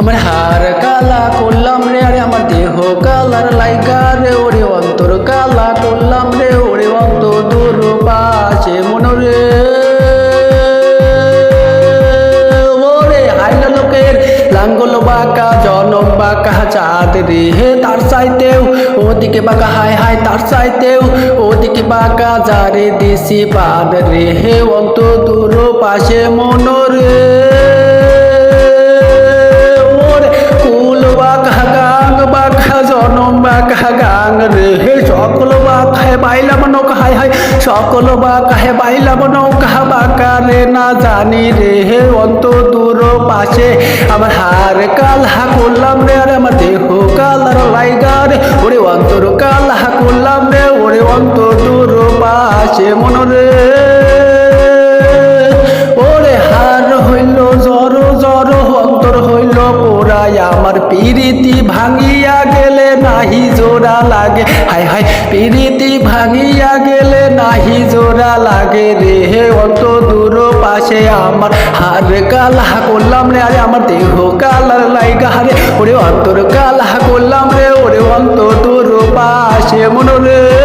আমার হার কালা করলাম রে, আরে আমার দেহ কালার লাইগা রে, ওরে অন্তর কালা করলাম রে, ওরে অন্ত দূর পাশে মনরে ওরে হাইলা লোকের লাঙ্গল বাঁকা, জনম বাঁকা, চাঁদ রে হে তার চাইতেও, ওদিকে বাঁকা, হায় হায় তার চাইতেও, ওদিকে বাঁকা, যারে দেশি পান রে, হে অন্ত দূর পাশে মনরে। ওরে কুল বাঘা গাং, বাঘা জনম, বাঘা গাং রে। হে সকল বাঘায় বাইলাম নৌকা, হায় সকল বাঘায় বাইলাম নৌকা বাঁকা রে না জানি রে। হে অন্ত দূর পাশে আমার হার কালহা করলাম রে, আর আমার দেহ কালার লাইগা রে। ওরে অন্তর কালহা করলাম রে, ওরে অন্ত দূর পাশে মনরে। পোড়াই আমার পিরিতি ভাঙিয়া গেলে নাহি জোড়া লাগে। হাই হাই পিরিতি ভাঙিয়া গেলে নাহি জোড়া লাগে রে। হে অন্ত দূর পাশে আমার হার কালাহা করলাম রে, আরে আমার দেহ কালার লাইগা রে। ওরে অন্তর কালাহা করলাম রে, ওরে অন্ত দূর পাশে মন রে।